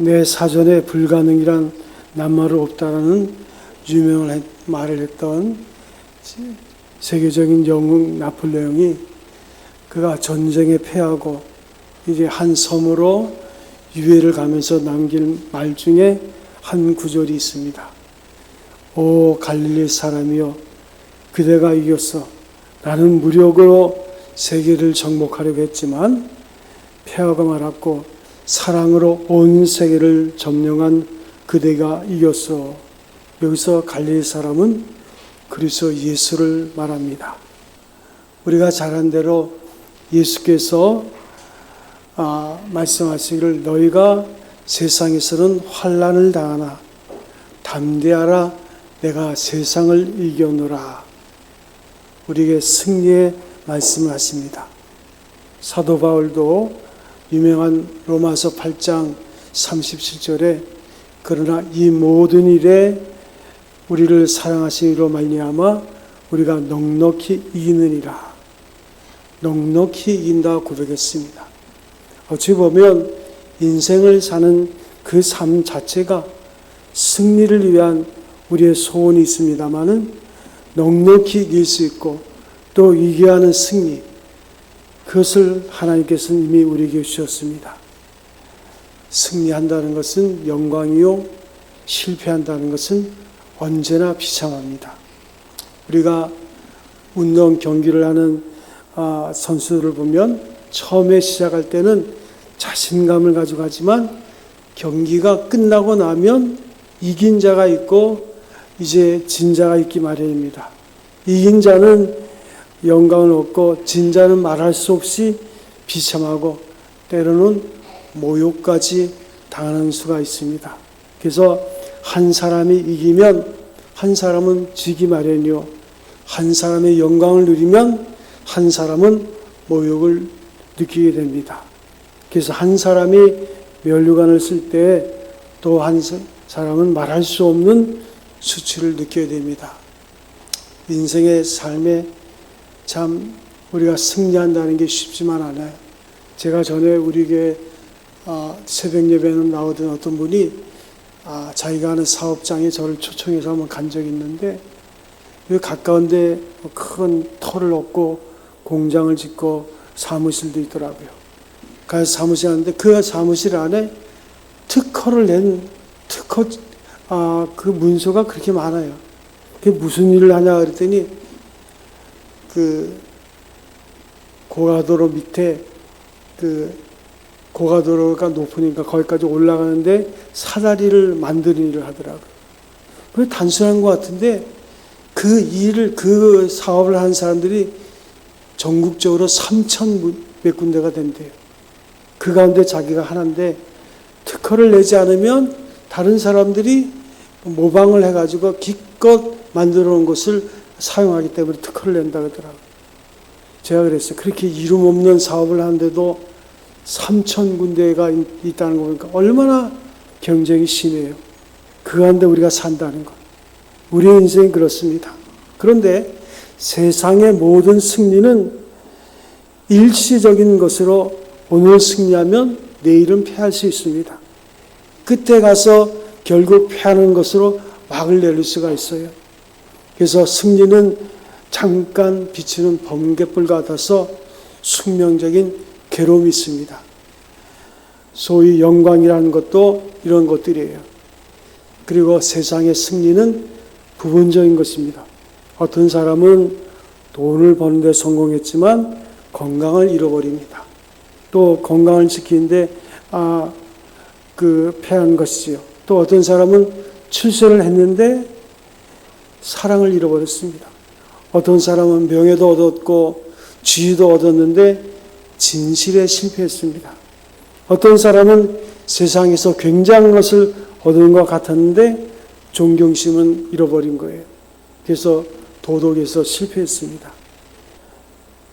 내 사전에 불가능이란 낱말은 없다라는 유명한 말을 했던 세계적인 영웅 나폴레옹이 그가 전쟁에 패하고 이제 한 섬으로 유해를 가면서 남긴 말 중에 한 구절이 있습니다. 오 갈릴리 사람이여 그대가 이겼어. 나는 무력으로 세계를 정복하려고 했지만 패하고 말았고 사랑으로 온 세계를 점령한 그대가 이겼어. 여기서 갈릴리 사람은 그리스도 예수를 말합니다. 우리가 잘한 대로 예수께서 아, 말씀하시기를 너희가 세상에서는 환란을 당하나 담대하라 내가 세상을 이겨노라. 우리에게 승리의 말씀을 하십니다. 사도 바울도 유명한 로마서 8장 37절에 그러나 이 모든 일에 우리를 사랑하시기로 말미암아 우리가 넉넉히 이기느니라. 넉넉히 이긴다 고백했습니다. 어찌 보면 인생을 사는 그 삶 자체가 승리를 위한 우리의 소원이 있습니다만은 넉넉히 이길 수 있고 또 이겨야 하는 승리 그것을 하나님께서는 이미 우리에게 주셨습니다. 승리한다는 것은 영광이요 실패한다는 것은 언제나 비참합니다. 우리가 운동 경기를 하는 아, 선수들을 보면 처음에 시작할 때는 자신감을 가지고 하지만 경기가 끝나고 나면 이긴 자가 있고 이제 진 자가 있기 마련입니다. 이긴 자는 영광을 얻고 진 자는 말할 수 없이 비참하고 때로는 모욕까지 당하는 수가 있습니다. 그래서 한 사람이 이기면 한 사람은 지기 마련이요. 한 사람의 영광을 누리면 한 사람은 모욕을 느끼게 됩니다. 그래서 한 사람이 면류관을 쓸 때 또 한 사람은 말할 수 없는 수치를 느껴야 됩니다. 인생의 삶에 참 우리가 승리한다는 게 쉽지만 않아요. 제가 전에 우리에게 아, 새벽 예배는 나오던 어떤 분이 아, 자기가 하는 사업장에 저를 초청해서 한번 간 적이 있는데 여기 가까운데 큰 터를 얻고 공장을 짓고 사무실도 있더라고요. 가서 사무실 하는데 그 사무실 안에 특허를 낸 특허 아, 그 문서가 그렇게 많아요. 그게 무슨 일을 하냐 그랬더니 그 고가도로 밑에 그 고가도로가 높으니까 거기까지 올라가는데 사다리를 만드는 일을 하더라고요. 그 단순한 것 같은데 그 일을 그 사업을 한 사람들이 전국적으로 3천 몇 군데가 된대요. 그 가운데 자기가 하나인데 특허를 내지 않으면 다른 사람들이 모방을 해가지고 기껏 만들어 놓은 것을 사용하기 때문에 특허를 낸다 그러더라고요. 제가 그랬어요. 그렇게 이름 없는 사업을 하는데도 3천 군데가 있다는 거 보니까 얼마나 경쟁이 심해요. 그 가운데 우리가 산다는 것. 우리의 인생이 그렇습니다. 그런데 세상의 모든 승리는 일시적인 것으로 오늘 승리하면 내일은 패할 수 있습니다. 끝에 가서 결국 패하는 것으로 막을 내릴 수가 있어요. 그래서 승리는 잠깐 비치는 번개불 같아서 숙명적인 괴로움이 있습니다. 소위 영광이라는 것도 이런 것들이에요. 그리고 세상의 승리는 부분적인 것입니다. 어떤 사람은 돈을 버는데 성공했지만 건강을 잃어버립니다. 또 건강을 지키는데 아, 그 패한 것이지요. 또 어떤 사람은 출세를 했는데 사랑을 잃어버렸습니다. 어떤 사람은 명예도 얻었고 지위도 얻었는데 진실에 실패했습니다. 어떤 사람은 세상에서 굉장한 것을 얻은 것 같았는데 존경심은 잃어버린 거예요. 그래서 도덕에서 실패했습니다.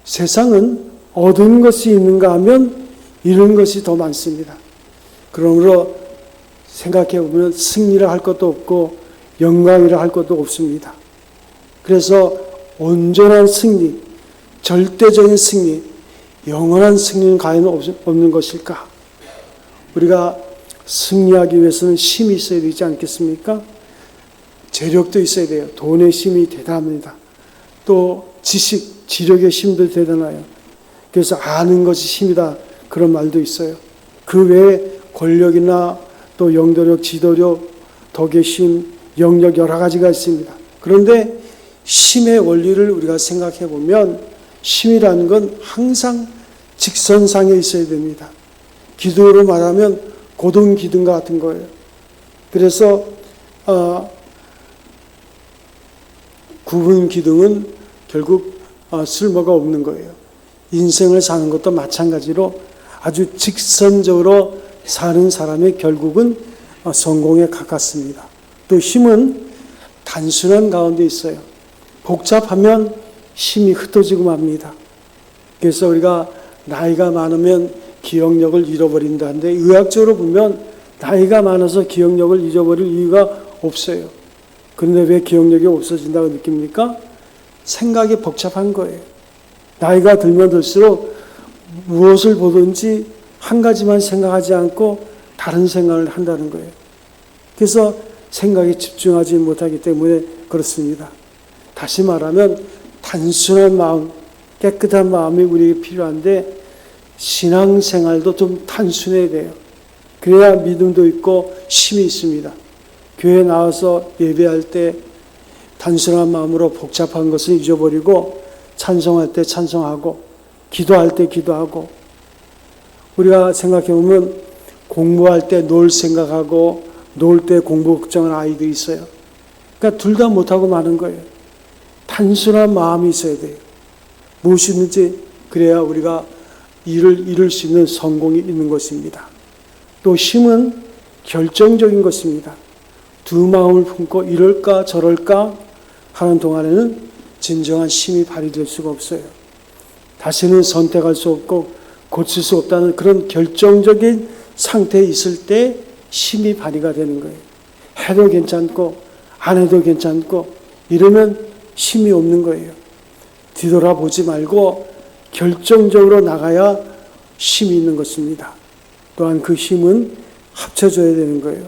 세상은 얻은 것이 있는가 하면 잃은 것이 더 많습니다. 그러므로 생각해 보면 승리를 할 것도 없고 영광이라 할 것도 없습니다. 그래서 온전한 승리, 절대적인 승리, 영원한 승리는 과연 없는 것일까? 우리가 승리하기 위해서는 힘이 있어야 되지 않겠습니까? 재력도 있어야 돼요. 돈의 힘이 대단합니다. 또 지식, 지력의 힘도 대단해요. 그래서 아는 것이 힘이다. 그런 말도 있어요. 그 외에 권력이나 또 영도력, 지도력, 덕의 힘, 영역 여러 가지가 있습니다. 그런데 힘의 원리를 우리가 생각해 보면 힘이라는 건 항상 직선상에 있어야 됩니다. 기둥으로 말하면 고등 기둥 같은 거예요. 그래서 어, 구분 기둥은 결국 어, 쓸모가 없는 거예요. 인생을 사는 것도 마찬가지로 아주 직선적으로 사는 사람의 결국은 어, 성공에 가깝습니다. 또 힘은 단순한 가운데 있어요. 복잡하면 힘이 흩어지고 맙니다. 그래서 우리가 나이가 많으면 기억력을 잃어버린다는데 의학적으로 보면 나이가 많아서 기억력을 잊어버릴 이유가 없어요. 그런데 왜 기억력이 없어진다고 느낍니까? 생각이 복잡한 거예요. 나이가 들면 들수록 무엇을 보든지 한 가지만 생각하지 않고 다른 생각을 한다는 거예요. 그래서 생각에 집중하지 못하기 때문에 그렇습니다. 다시 말하면 단순한 마음, 깨끗한 마음이 우리에게 필요한데 신앙생활도 좀 단순해야 돼요. 그래야 믿음도 있고 힘이 있습니다. 교회 나와서 예배할 때 단순한 마음으로 복잡한 것을 잊어버리고 찬송할 때 찬송하고 기도할 때 기도하고 우리가 생각해 보면 공부할 때 놀 생각하고 놀 때 공부 걱정하는 아이들이 있어요. 그러니까 둘 다 못하고 마는 거예요. 단순한 마음이 있어야 돼요. 무엇이든지 그래야 우리가 일을 이룰 수 있는 성공이 있는 것입니다. 또 힘은 결정적인 것입니다. 두 마음을 품고 이럴까 저럴까 하는 동안에는 진정한 힘이 발휘될 수가 없어요. 다시는 선택할 수 없고 고칠 수 없다는 그런 결정적인 상태에 있을 때 힘이 발휘가 되는 거예요. 해도 괜찮고 안 해도 괜찮고 이러면 힘이 없는 거예요. 뒤돌아보지 말고 결정적으로 나가야 힘이 있는 것입니다. 또한 그 힘은 합쳐져야 되는 거예요.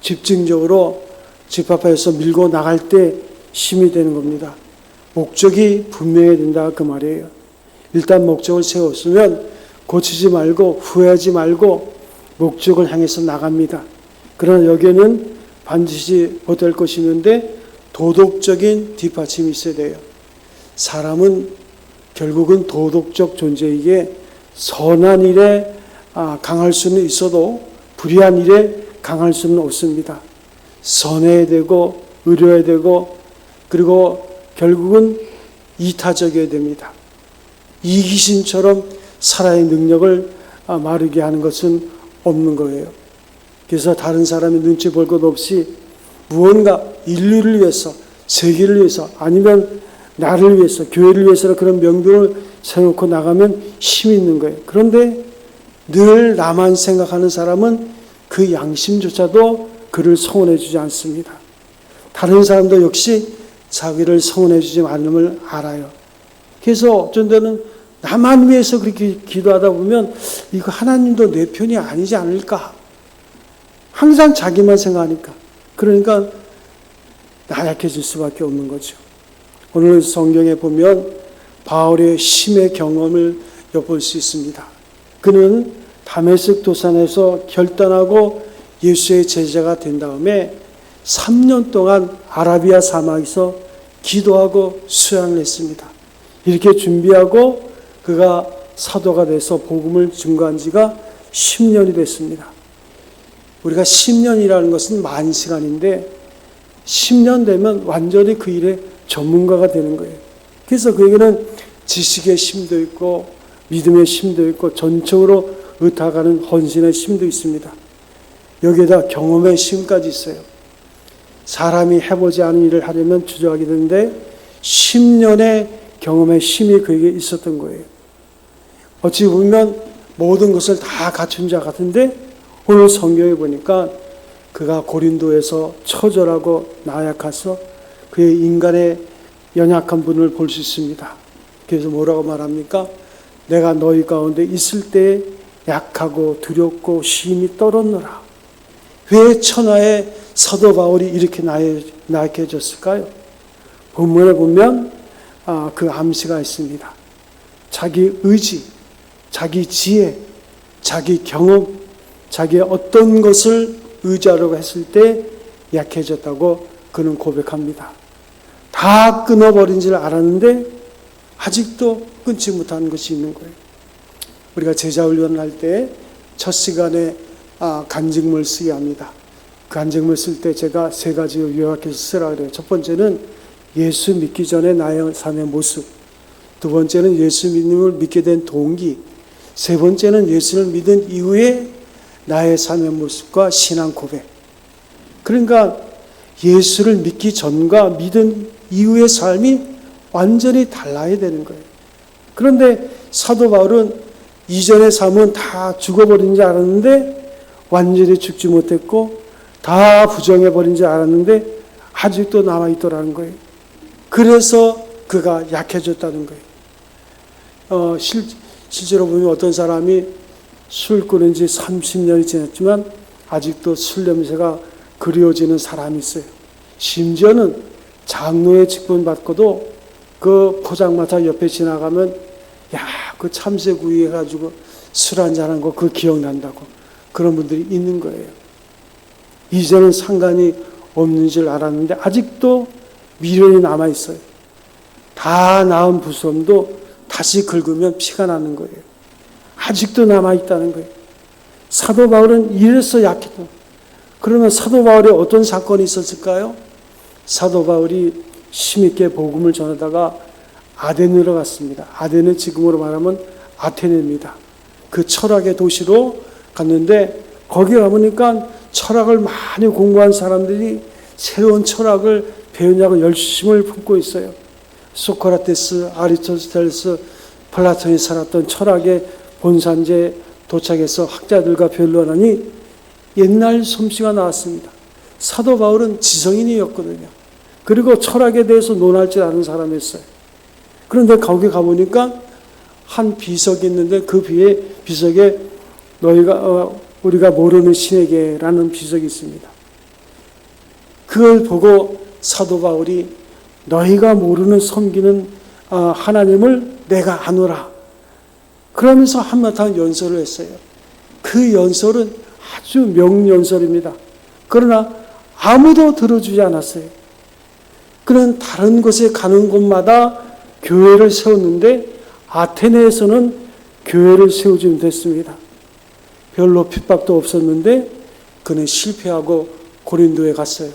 집중적으로 집 앞에서 밀고 나갈 때 힘이 되는 겁니다. 목적이 분명해야 된다 그 말이에요. 일단 목적을 세웠으면 고치지 말고 후회하지 말고 목적을 향해서 나갑니다. 그러나 여기에는 반드시 못할 것이 있는데 도덕적인 뒷받침이 있어야 돼요. 사람은 결국은 도덕적 존재이기에 선한 일에 아, 강할 수는 있어도 불의한 일에 강할 수는 없습니다. 선해야 되고 의료해야 되고 그리고 결국은 이타적이어야 됩니다. 이기심처럼 살아의 능력을 아, 마르게 하는 것은 없는 거예요. 그래서 다른 사람의 눈치 볼 것 없이 무언가 인류를 위해서, 세계를 위해서, 아니면 나를 위해서, 교회를 위해서 그런 명분을 세워놓고 나가면 힘이 있는 거예요. 그런데 늘 나만 생각하는 사람은 그 양심조차도 그를 성원해 주지 않습니다. 다른 사람도 역시 자기를 성원해 주지 않음을 알아요. 그래서 어쩐 때는 나만 위해서 그렇게 기도하다 보면 이거 하나님도 내 편이 아니지 않을까. 항상 자기만 생각하니까. 그러니까 나약해질 수밖에 없는 거죠. 오늘 성경에 보면 바울의 심의 경험을 엿볼 수 있습니다. 그는 다메섹 도산에서 결단하고 예수의 제자가 된 다음에 3년 동안 아라비아 사막에서 기도하고 수양을 했습니다. 이렇게 준비하고 그가 사도가 돼서 복음을 증거한 지가 10년이 됐습니다. 우리가 10년이라는 것은 만 시간인데 10년 되면 완전히 그 일에 전문가가 되는 거예요. 그래서 그에게는 지식의 힘도 있고 믿음의 힘도 있고 전적으로 의탁하는 헌신의 힘도 있습니다. 여기에다 경험의 힘까지 있어요. 사람이 해보지 않은 일을 하려면 주저하게 되는데 10년의 경험의 힘이 그에게 있었던 거예요. 어찌 보면 모든 것을 다 갖춘 자 같은데 오늘 성경에 보니까 그가 고린도에서 처절하고 나약해서 그의 인간의 연약한 분을 볼 수 있습니다. 그래서 뭐라고 말합니까? 내가 너희 가운데 있을 때 약하고 두렵고 심히 떨었노라. 왜 천하의 사도 바울이 이렇게 나약해졌을까요? 본문에 보면 아, 그 암시가 있습니다. 자기 의지, 자기 지혜, 자기 경험, 자기의 어떤 것을 의지하려고 했을 때 약해졌다고 그는 고백합니다. 다 끊어버린 줄 알았는데 아직도 끊지 못하는 것이 있는 거예요. 우리가 제자 훈련할 때 첫 시간에 아, 간증물 쓰게 합니다. 그 간증물 쓸 때 제가 세 가지 요약해서 쓰라 그래요. 첫 번째는 예수 믿기 전에 나의 삶의 모습. 두 번째는 예수 믿음을 믿게 된 동기. 세 번째는 예수를 믿은 이후에 나의 삶의 모습과 신앙 고백. 그러니까 예수를 믿기 전과 믿은 이후의 삶이 완전히 달라야 되는 거예요. 그런데 사도 바울은 이전의 삶은 다 죽어버린 줄 알았는데 완전히 죽지 못했고 다 부정해버린 줄 알았는데 아직도 남아있더라는 거예요. 그래서 그가 약해졌다는 거예요. 어, 실, 실제로 보면 어떤 사람이 술 끊은 지 30년이 지났지만 아직도 술 냄새가 그리워지는 사람이 있어요. 심지어는 장로의 직분 받고도 그 포장마차 옆에 지나가면 야, 그 참새구이 해가지고 술 한잔한 거 그 기억난다고 그런 분들이 있는 거예요. 이제는 상관이 없는 줄 알았는데 아직도 미련이 남아 있어요. 다 나은 부수도 다시 긁으면 피가 나는 거예요. 아직도 남아 있다는 거예요. 사도 바울은 이래서 약했다. 그러면 사도 바울에 어떤 사건이 있었을까요? 사도 바울이 힘있게 복음을 전하다가 아덴으로 갔습니다. 아덴은 지금으로 말하면 아테네입니다. 그 철학의 도시로 갔는데 거기 가보니까 철학을 많이 공부한 사람들이 새로운 철학을 배우냐고 열심을 품고 있어요. 소크라테스, 아리스토텔레스, 플라톤이 살았던 철학의 본산지에 도착해서 학자들과 변론하니 옛날 솜씨가 나왔습니다. 사도 바울은 지성인이었거든요. 그리고 철학에 대해서 논할 줄 아는 사람이었어요. 그런데 거기 가보니까 한 비석이 있는데 그 비에 비석에 너희가 어, 우리가 모르는 신에게라는 비석이 있습니다. 그걸 보고 사도 바울이 너희가 모르는 섬기는 어, 하나님을 내가 아노라. 그러면서 한마디한 연설을 했어요. 그 연설은 아주 명연설입니다. 그러나 아무도 들어주지 않았어요. 그는 다른 곳에 가는 곳마다 교회를 세웠는데 아테네에서는 교회를 세우지 못했습니다. 별로 핍박도 없었는데 그는 실패하고 고린도에 갔어요.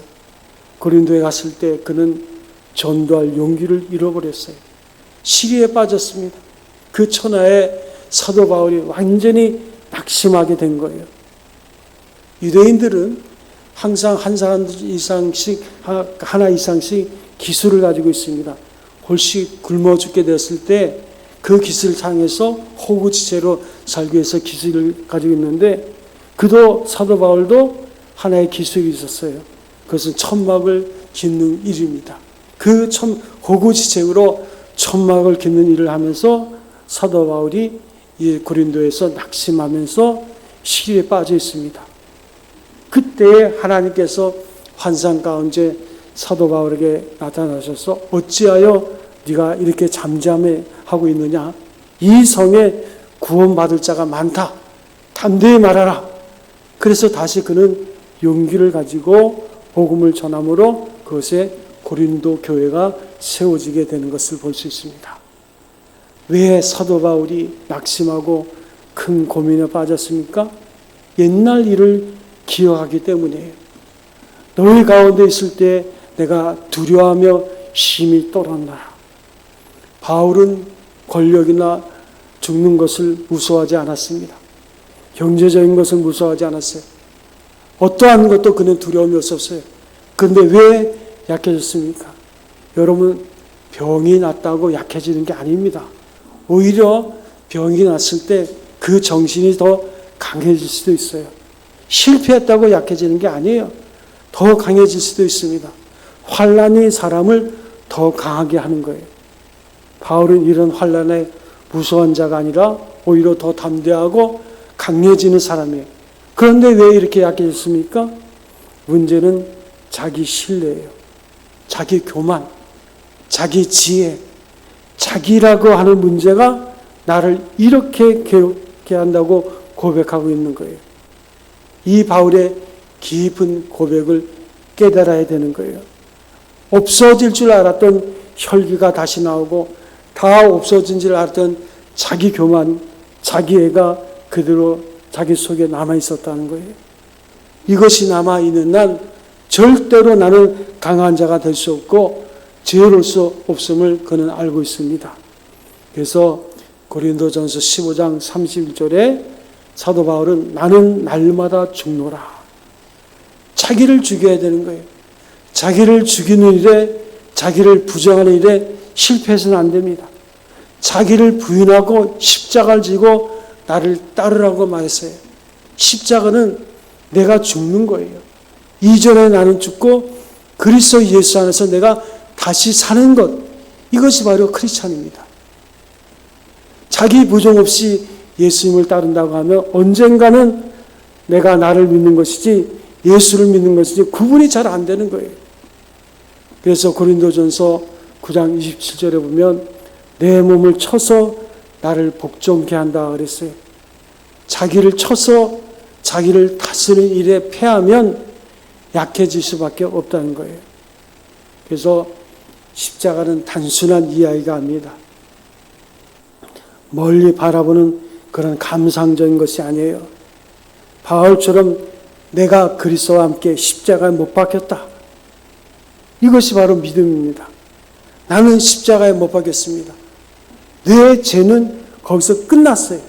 고린도에 갔을 때 그는 전도할 용기를 잃어버렸어요. 시리에 빠졌습니다. 그 천하에 사도 바울이 완전히 낙심하게 된 거예요. 유대인들은 항상 한 사람 이상씩 하나 이상씩 기술을 가지고 있습니다. 혹시 굶어 죽게 됐을 때 그 기술을 향해서 호구지체로 살기 위해서 기술을 가지고 있는데 그도 사도 바울도 하나의 기술이 있었어요. 그것은 천막을 짓는 일입니다. 그 천, 호구지책으로 천막을 깃는 일을 하면서 사도 바울이 이 고린도에서 낙심하면서 시리에 빠져 있습니다. 그때 하나님께서 환상 가운데 사도 바울에게 나타나셔서 어찌하여 네가 이렇게 잠잠해 하고 있느냐? 이 성에 구원받을 자가 많다. 담대히 말하라. 그래서 다시 그는 용기를 가지고 복음을 전함으로 그것에 고린도 교회가 세워지게 되는 것을 볼 수 있습니다. 왜 사도 바울이 낙심하고 큰 고민에 빠졌습니까? 옛날 일을 기억하기 때문이에요. 너희 가운데 있을 때 내가 두려워하며 심히 떨었나라. 바울은 권력이나 죽는 것을 무서워하지 않았습니다. 경제적인 것을 무서워하지 않았어요. 어떠한 것도 그는 두려움이 없었어요. 그런데 왜 약해졌습니까? 여러분, 병이 났다고 약해지는 게 아닙니다. 오히려 병이 났을 때 그 정신이 더 강해질 수도 있어요. 실패했다고 약해지는 게 아니에요. 더 강해질 수도 있습니다. 환란이 사람을 더 강하게 하는 거예요. 바울은 이런 환란에 무서운 자가 아니라 오히려 더 담대하고 강해지는 사람이에요. 그런데 왜 이렇게 약해졌습니까? 문제는 자기 신뢰예요. 자기 교만, 자기 지혜, 자기라고 하는 문제가 나를 이렇게 괴롭게 한다고 고백하고 있는 거예요. 이 바울의 깊은 고백을 깨달아야 되는 거예요. 없어질 줄 알았던 혈기가 다시 나오고 다 없어진 줄 알았던 자기 교만, 자기 애가 그대로 자기 속에 남아 있었다는 거예요. 이것이 남아 있는 난 절대로 나는 강한 자가 될 수 없고 죄로울 수 없음을 그는 알고 있습니다. 그래서 고린도전서 15장 31절에 사도 바울은 나는 날마다 죽노라. 자기를 죽여야 되는 거예요. 자기를 죽이는 일에 자기를 부정하는 일에 실패해서는 안 됩니다. 자기를 부인하고 십자가를 지고 나를 따르라고 말했어요. 십자가는 내가 죽는 거예요. 이전에 나는 죽고 그리스도 예수 안에서 내가 다시 사는 것 이것이 바로 크리스찬입니다. 자기 부정 없이 예수님을 따른다고 하면 언젠가는 내가 나를 믿는 것이지 예수를 믿는 것이지 구분이 잘 안 되는 거예요. 그래서 고린도전서 9장 27절에 보면 내 몸을 쳐서 나를 복종케 한다 그랬어요. 자기를 쳐서 자기를 다스리는 일에 패하면 약해질 수밖에 없다는 거예요. 그래서 십자가는 단순한 이야기가 아닙니다. 멀리 바라보는 그런 감상적인 것이 아니에요. 바울처럼 내가 그리스도와 함께 십자가에 못 박혔다. 이것이 바로 믿음입니다. 나는 십자가에 못 박혔습니다. 내 죄는 거기서 끝났어요.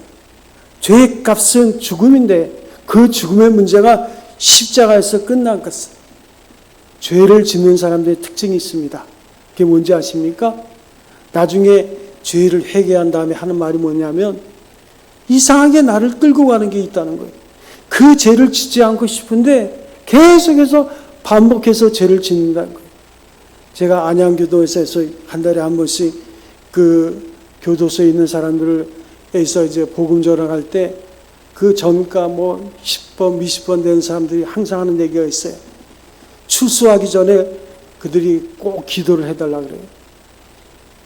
죄의 값은 죽음인데 그 죽음의 문제가 십자가에서 끝난 것은 죄를 짓는 사람들의 특징이 있습니다. 그게 뭔지 아십니까? 나중에 죄를 회개한 다음에 하는 말이 뭐냐면 이상하게 나를 끌고 가는 게 있다는 거예요. 그 죄를 짓지 않고 싶은데 계속해서 반복해서 죄를 짓는다는 거예요. 제가 안양교도에서 한 달에 한 번씩 그 교도소에 있는 사람들에서 이제 복음 전할 때 그 전가 뭐10 번, 20번 되는 사람들이 항상 하는 얘기가 있어요. 출소하기 전에 그들이 꼭 기도를 해달라 그래요.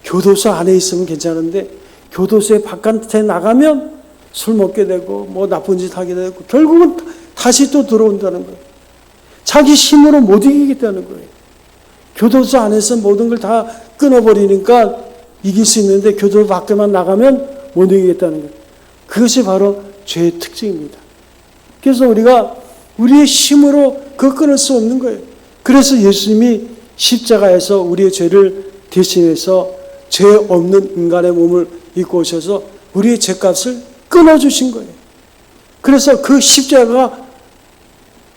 교도소 안에 있으면 괜찮은데 교도소의 바깥에 나가면 술 먹게 되고 뭐 나쁜 짓 하게 되고 결국은 다시 또 들어온다는 거예요. 자기 힘으로 못 이기겠다는 거예요. 교도소 안에서 모든 걸 다 끊어버리니까 이길 수 있는데 교도소 밖에만 나가면 못 이기겠다는 거예요. 그것이 바로 죄의 특징입니다. 그래서 우리가 우리의 힘으로 그 끊을 수 없는 거예요. 그래서 예수님이 십자가에서 우리의 죄를 대신해서 죄 없는 인간의 몸을 입고 오셔서 우리의 죄값을 끊어주신 거예요. 그래서 그 십자가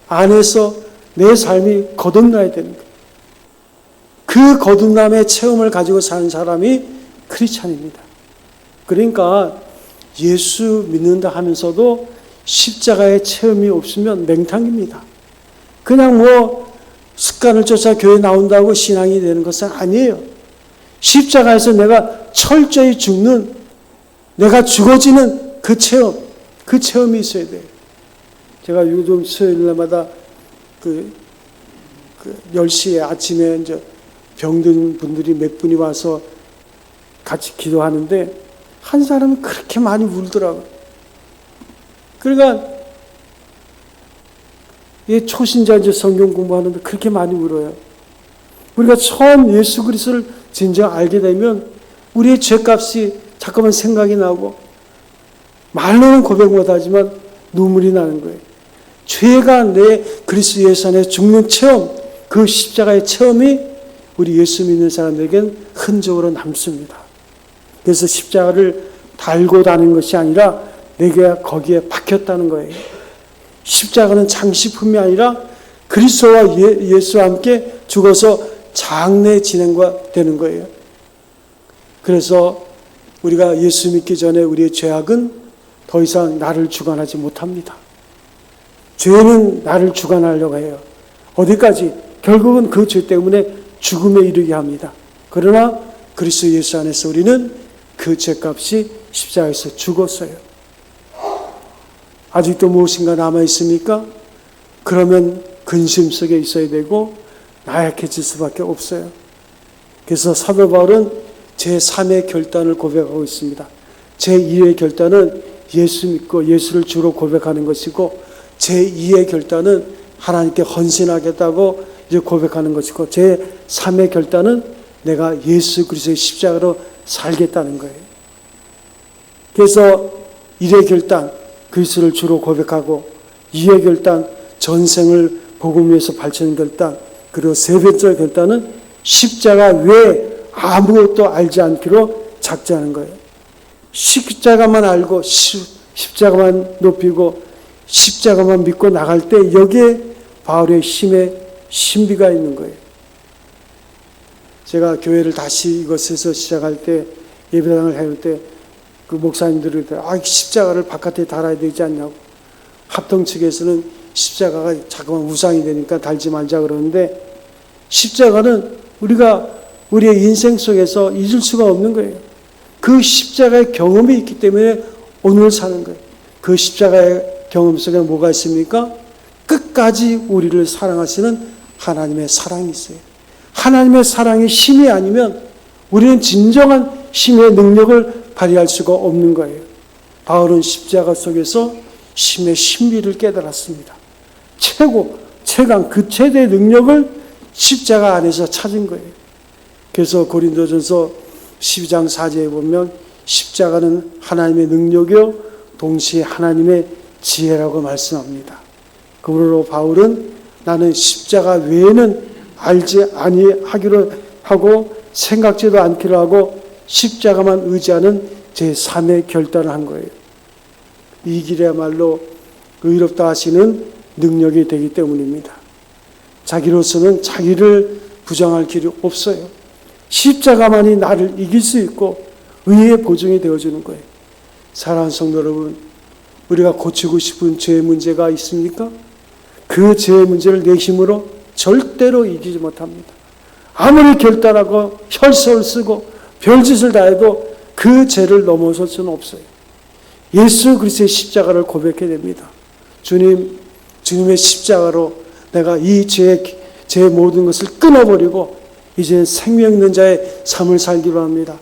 안에서 내 삶이 거듭나야 되는 거예요. 그 거듭남의 체험을 가지고 사는 사람이 크리스찬입니다. 그러니까 예수 믿는다 하면서도 십자가의 체험이 없으면 맹탕입니다. 그냥 뭐 습관을 쫓아 교회 나온다고 신앙이 되는 것은 아니에요. 십자가에서 내가 철저히 죽는, 내가 죽어지는 그 체험, 그 체험이 있어야 돼요. 제가 요즘 수요일마다 그, 그 10시에 아침에 이제 병든 분들이 몇 분이 와서 같이 기도하는데 한 사람은 그렇게 많이 울더라고요. 그러니까 이 초신자 이제 성경 공부하는데 그렇게 많이 울어요. 우리가 처음 예수 그리스도를 진정 알게 되면 우리의 죄값이 잠깐만 생각이 나고 말로는 고백 못하지만 눈물이 나는 거예요. 죄가 내 그리스도 예수 안에 죽는 체험, 그 십자가의 체험이 우리 예수 믿는 사람들에겐 흔적으로 남습니다. 그래서 십자가를 달고 다니는 것이 아니라 내가 거기에 박혔다는 거예요. 십자가는 장식품이 아니라 그리스도와 예, 수와 함께 죽어서 장래 진행과 되는 거예요. 그래서 우리가 예수 믿기 전에 우리의 죄악은 더 이상 나를 주관하지 못합니다. 죄는 나를 주관하려고 해요. 어디까지? 결국은 그 죄 때문에 죽음에 이르게 합니다. 그러나 그리스도 예수 안에서 우리는 그 죄값이 십자가에서 죽었어요. 아직도 무엇인가 남아 있습니까? 그러면 근심 속에 있어야 되고 나약해질 수밖에 없어요. 그래서 사도 바울은 제 3의 결단을 고백하고 있습니다. 제 2의 결단은 예수 믿고 예수를 주로 고백하는 것이고 제 2의 결단은 하나님께 헌신하겠다고 이제 고백하는 것이고 제 3의 결단은 내가 예수 그리스도의 십자가로 살겠다는 거예요. 그래서 1의 결단 그리스도를 주로 고백하고 2의 결단 전생을 복음 위해서 발치는 결단 그리고 세 번째 결단은 십자가 외에 아무것도 알지 않기로 작정하는 거예요. 십자가만 알고 십자가만 높이고 십자가만 믿고 나갈 때 여기에 바울의 힘에 신비가 있는 거예요. 제가 교회를 다시 이것에서 시작할 때 예배당을 해올 때 그 목사님들이 아 십자가를 바깥에 달아야 되지 않냐고 합동 측에서는 십자가가 자꾸만 우상이 되니까 달지 말자 그러는데 십자가는 우리가 우리의 인생 속에서 잊을 수가 없는 거예요. 그 십자가의 경험이 있기 때문에 오늘 사는 거예요. 그 십자가의 경험 속에 뭐가 있습니까? 끝까지 우리를 사랑하시는 하나님의 사랑이 있어요. 하나님의 사랑이 힘이 아니면 우리는 진정한 힘의 능력을 발휘할 수가 없는 거예요. 바울은 십자가 속에서 힘의 신비를 깨달았습니다. 최고, 최강, 그 최대의 능력을 십자가 안에서 찾은 거예요. 그래서 고린도전서 12장 4절에 보면 십자가는 하나님의 능력이요 동시에 하나님의 지혜라고 말씀합니다. 그러므로 바울은 나는 십자가 외에는 알지 아니하기로 하고 생각지도 않기로 하고 십자가만 의지하는 제 3의 결단을 한 거예요. 이 길이야말로 의롭다 하시는 능력이 되기 때문입니다. 자기로서는 자기를 부정할 길이 없어요. 십자가만이 나를 이길 수 있고 의의 보증이 되어주는 거예요. 사랑하는 성도 여러분, 우리가 고치고 싶은 죄의 문제가 있습니까? 그 죄의 문제를 내 힘으로 절대로 이기지 못합니다. 아무리 결단하고 혈서를 쓰고 별짓을 다 해도 그 죄를 넘어설 수는 없어요. 예수 그리스도의 십자가를 고백해야 됩니다. 주님, 주님의 십자가로 내가 이 죄의, 죄의 모든 것을 끊어버리고 이제 생명 있는 자의 삶을 살기로 합니다.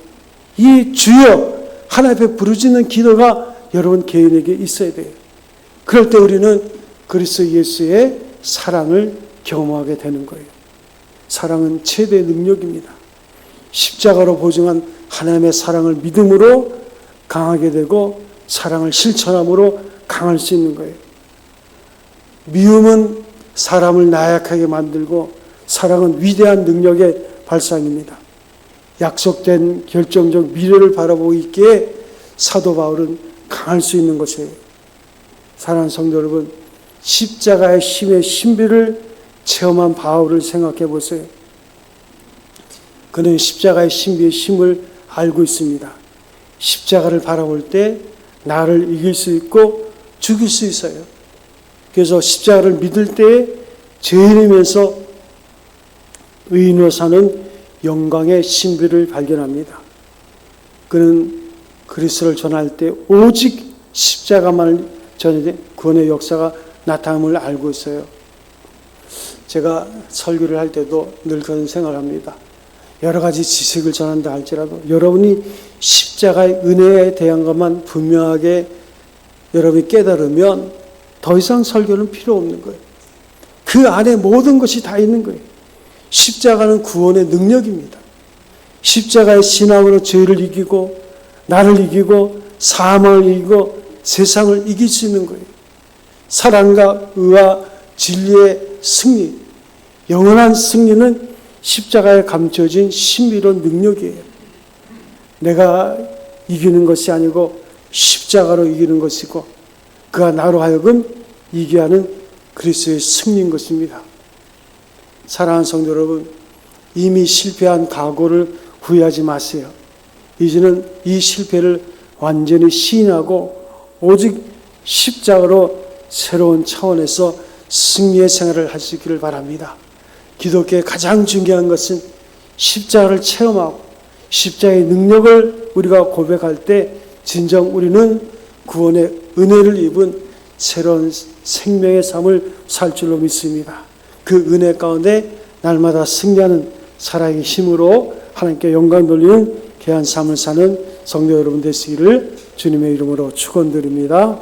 이 주여 하나님 앞에 부르짖는 기도가 여러분 개인에게 있어야 돼요. 그럴 때 우리는 그리스도 예수의 사랑을 경험하게 되는 거예요. 사랑은 최대 능력입니다. 십자가로 보증한 하나님의 사랑을 믿음으로 강하게 되고 사랑을 실천함으로 강할 수 있는 거예요. 미움은 사람을 나약하게 만들고 사랑은 위대한 능력의 발상입니다. 약속된 결정적 미래를 바라보고 있기에 사도 바울은 강할 수 있는 것이에요. 사랑하는 성도 여러분, 십자가의 힘의 신비를 체험한 바울을 생각해 보세요. 그는 십자가의 신비의 힘을 알고 있습니다. 십자가를 바라볼 때 나를 이길 수 있고 죽일 수 있어요. 그래서 십자가를 믿을 때 죄인이면서 의인으로 사는 영광의 신비를 발견합니다. 그는 그리스도를 전할 때 오직 십자가만을 전해 구원의 역사가 나타남을 알고 있어요. 제가 설교를 할 때도 늘 그런 생각을 합니다. 여러 가지 지식을 전한다 할지라도 여러분이 십자가의 은혜에 대한 것만 분명하게 여러분이 깨달으면 더 이상 설교는 필요 없는 거예요. 그 안에 모든 것이 다 있는 거예요. 십자가는 구원의 능력입니다. 십자가의 신앙으로 죄를 이기고 나를 이기고 사망을 이기고 세상을 이길 수 있는 거예요. 사랑과 의와 진리의 승리, 영원한 승리는 십자가에 감춰진 신비로운 능력이에요. 내가 이기는 것이 아니고 십자가로 이기는 것이고 그가 나로 하여금 이기 하는 그리스도의 승리인 것입니다. 사랑하는 성도 여러분, 이미 실패한 각오를 후회하지 마세요. 이제는 이 실패를 완전히 시인하고 오직 십자가로 새로운 차원에서 승리의 생활을 할 수 있기를 바랍니다. 기독교의 가장 중요한 것은 십자가를 체험하고 십자가의 능력을 우리가 고백할 때 진정 우리는 구원의 은혜를 입은 새로운 생명의 삶을 살 줄로 믿습니다. 그 은혜 가운데 날마다 승리하는 살아의 힘으로 하나님께 영광 돌리는 귀한 삶을 사는 성도 여러분 되시기를 주님의 이름으로 축원드립니다.